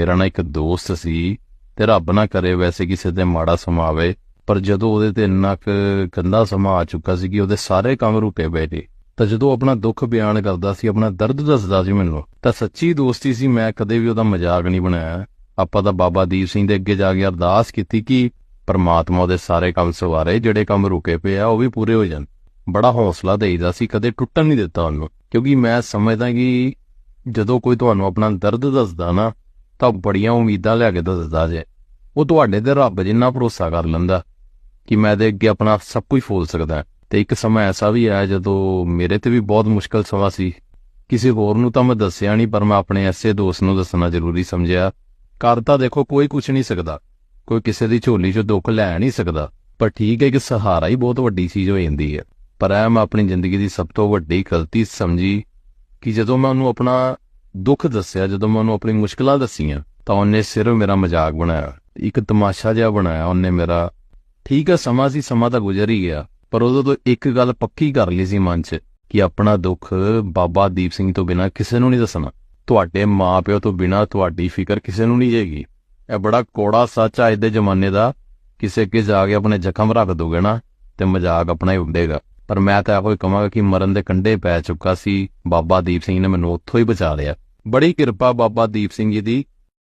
ਮੇਰਾ ਨਾ ਇੱਕ ਦੋਸਤ ਸੀ ਤੇ ਰੱਬ ਨਾ ਕਰੇ ਵੈਸੇ ਕਿਸੇ ਤੇ ਮਾੜਾ ਸਮਾਂ ਆਵੇ ਪਰ ਜਦੋਂ ਉਹਦੇ ਤੇ ਇੰਨਾ ਕੁ ਗੰਦਾ ਸਮਾਂ ਆ ਚੁੱਕਾ ਸੀ ਕਿ ਉਹਦੇ ਸਾਰੇ ਕੰਮ ਰੁਕੇ ਪਏ ਨੇ। ਤਾਂ ਜਦੋਂ ਆਪਣਾ ਦੁੱਖ ਬਿਆਨ ਕਰਦਾ ਸੀ, ਆਪਣਾ ਦਰਦ ਦੱਸਦਾ ਸੀ ਮੈਨੂੰ, ਤਾਂ ਸੱਚੀ ਦੋਸਤੀ ਸੀ, ਮੈਂ ਕਦੇ ਵੀ ਉਹਦਾ ਮਜ਼ਾਕ ਨਹੀਂ ਬਣਾਇਆ। ਆਪਾਂ ਤਾਂ ਬਾਬਾ ਦੀਪ ਸਿੰਘ ਦੇ ਅੱਗੇ ਜਾ ਕੇ ਅਰਦਾਸ ਕੀਤੀ ਕਿ ਪਰਮਾਤਮਾ ਉਹਦੇ ਸਾਰੇ ਕੰਮ ਸਵਾਰੇ, ਜਿਹੜੇ ਕੰਮ ਰੁਕੇ ਪਏ ਆ, ਉਹ ਵੀ ਪੂਰੇ ਹੋ ਜਾਣ। ਬੜਾ ਹੌਸਲਾ ਦੇਈਦਾ ਸੀ, ਕਦੇ ਟੁੱਟਣ ਨਹੀਂ ਦਿੱਤਾ ਉਹਨੂੰ, ਕਿਉਂਕਿ ਮੈਂ ਸਮਝਦਾ ਕਿ ਜਦੋਂ ਕੋਈ ਤੁਹਾਨੂੰ ਆਪਣਾ ਦਰਦ ਦੱਸਦਾ ਨਾ ਤਾਂ ਬੜੀਆਂ ਉਮੀਦਾਂ ਲੈ ਕੇ ਦੱਸਦਾ ਜੇ। ਉਹ ਤੁਹਾਡੇ ਤੇ ਰੱਬ ਜਿੰਨਾ ਭਰੋਸਾ ਕਰ ਲੈਂਦਾ ਕਿ ਮੈਂ ਦੇ ਅੱਗੇ ਆਪਣਾ ਸਭ ਕੁਝ ਫੋਲ ਸਕਦਾ। ਤੇ ਇੱਕ ਸਮਾਂ ਐਸਾ ਵੀ ਆਇਆ ਜਦੋਂ ਮੇਰੇ ਤੇ ਵੀ ਬਹੁਤ ਮੁਸ਼ਕਲ ਸਮਾਂ ਸੀ। ਕਿਸੇ ਹੋਰ ਨੂੰ ਤਾਂ ਮੈਂ ਦੱਸਿਆ ਨਹੀਂ, ਪਰ ਮੈਂ ਆਪਣੇ ਐਸੇ ਦੋਸਤ ਨੂੰ ਦੱਸਣਾ ਜ਼ਰੂਰੀ ਸਮਝਿਆ। ਕਰ ਤਾਂ ਦੇਖੋ ਕੋਈ ਕੁਝ ਨਹੀਂ ਸਕਦਾ। ਕੋਈ ਕਿਸੇ ਦੀ ਝੋਲੀ 'ਚੋਂ ਦੁੱਖ ਲੈ ਨਹੀਂ ਸਕਦਾ। ਪਰ ਠੀਕ ਹੈ ਕਿ ਸਹਾਰਾ ਹੀ ਬਹੁਤ ਵੱਡੀ ਚੀਜ਼ ਹੋ ਜਾਂਦੀ ਹੈ। ਪਰ ਇਹ ਮੈਂ ਆਪਣੀ ਜ਼ਿੰਦਗੀ ਦੀ ਸਭ ਤੋਂ ਵੱਡੀ ਗਲਤੀ ਸਮਝੀ ਕਿ ਜਦੋਂ ਮੈਂ ਉਹਨੂੰ ਆਪਣਾ ਦੁੱਖ ਦੱਸਿਆ ਜਦੋਂ ਮੈਂ ਉਹਨੂੰ ਆਪਣੀ ਮੁਸ਼ਕਲਾਂ ਦੱਸੀਆਂ, ਤਾਂ ਉਹਨੇ ਸਿਰਫ ਮੇਰਾ ਮਜ਼ਾਕ ਬਣਾਇਆ, ਇੱਕ ਤਮਾਸ਼ਾ ਜਿਹਾ ਬਣਾਇਆ ਉਹਨੇ ਮੇਰਾ। ਠੀਕ ਹੈ ਸਮਾਂ ਸੀ, ਸਮਾਂ ਤਾਂ ਗੁਜ਼ਰ ਹੀ ਗਿਆ, ਪਰ ਉਦੋਂ ਤੋਂ ਇੱਕ ਗੱਲ ਪੱਕੀ ਕਰ ਲਈ ਸੀ ਮਨ 'ਚ, ਕਿ ਆਪਣਾ ਦੁੱਖ ਬਾਬਾ ਦੀਪ ਸਿੰਘ ਤੋਂ ਬਿਨਾ ਕਿਸੇ ਨੂੰ ਨਹੀਂ ਦੱਸਣਾ। ਤੁਹਾਡੇ ਮਾਪਿਓ ਤੋਂ ਬਿਨਾ ਤੁਹਾਡੀ ਫਿਕਰ ਕਿਸੇ ਨੂੰ ਨਹੀਂ ਜੇਗੀ। ਇਹ ਬੜਾ ਕੋੜਾ ਸੱਚ ਆ ਅੱਜ ਦੇ ਜ਼ਮਾਨੇ ਦਾ। ਕਿਸੇ ਅੱਗੇ ਜਾ ਕੇ ਆਪਣੇ ਜ਼ਖਮ ਰੱਖ ਦੋਗੇ ਨਾ, ਤੇ ਮਜ਼ਾਕ ਆਪਣਾ ਹੀ ਉੱਡੇਗਾ। ਪਰ ਮੈਂ ਤਾਂ ਇਹੋ ਹੀ ਕਹਾਂਗਾ ਕਿ ਮਰਨ ਦੇ ਕੰਢੇ ਪੈ ਚੁੱਕਾ ਸੀ। ਬਾਬਾ ਦੀਪ ਸਿੰਘ ਨੇ ਮੈਨੂੰ ਉੱਥੋਂ ਹੀ ਬਚਾ ਲਿਆ। ਬੜੀ ਕਿਰਪਾ ਬਾਬਾ ਦੀਪ ਸਿੰਘ ਜੀ ਦੀ।